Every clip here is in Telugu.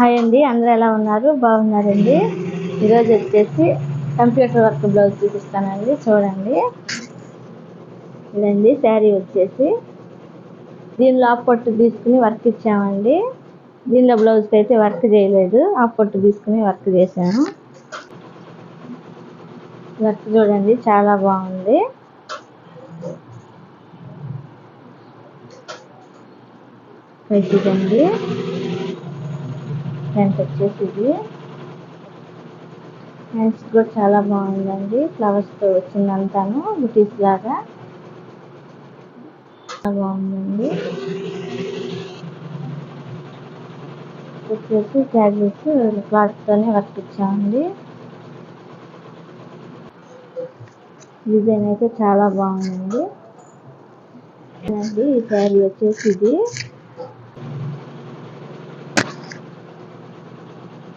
హాయ్ అండి అందరూ ఎలా ఉన్నారు? బాగున్నారండి. ఈరోజు వచ్చేసి కంప్యూటర్ వర్క్ బ్లౌజ్ చూపిస్తానండి చూడండి. ఇదండి శారీ వచ్చేసి. దీనిలో ఆఫ్ పొట్టు తీసుకుని వర్క్ ఇచ్చామండి. దీనిలో బ్లౌజ్కి అయితే వర్క్ చేయలేదు ఆఫ్ పొట్టు తీసుకుని వర్క్ చేశాను. వర్క్ చూడండి చాలా బాగుంది. మంచిదండి ఫ్రెండ్స్ వచ్చేసి ఇది హ్యాండ్స్ కూడా చాలా బాగుందండి. ఫ్లవర్స్తో వచ్చిందంతాను బుటీస్ లాగా. చాలా బాగుందండి. వచ్చేసి క్యాజెస్ క్లాత్తోనే వర్క్ ఇచ్చామండి. డిజైన్ అయితే చాలా బాగుందండి. అండి ఈ శారీ వచ్చేసి ఇది.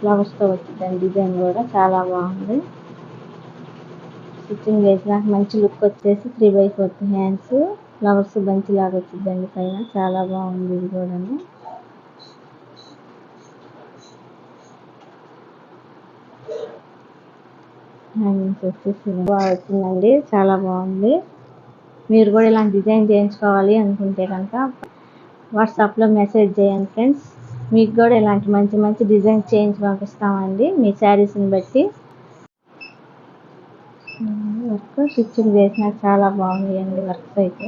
ఫ్లవర్స్తో వచ్చిందండి డిజైన్ కూడా చాలా బాగుంది. స్టిచ్చింగ్ చేసినాక మంచి లుక్ వచ్చేసి three by fourth hands flowers bunch లాగా వచ్చిందండి పైన చాలా బాగుంది ఇది కూడా హ్యాంగింగ్స్ వచ్చేసి బాగా వచ్చిందండి చాలా బాగుంది. మీరు కూడా ఇలాంటి డిజైన్ చేయించుకోవాలి అనుకుంటే కనుక వాట్సాప్లో మెసేజ్ చేయండి ఫ్రెండ్స్ మీకు కూడా ఇలాంటి మంచి మంచి డిజైన్స్ చేయించి పంపిస్తామండి మీ శారీస్ని బట్టి. వర్క్ స్టిచ్చింగ్ చేసినా చాలా బాగుంది అండి వర్క్స్ అయితే.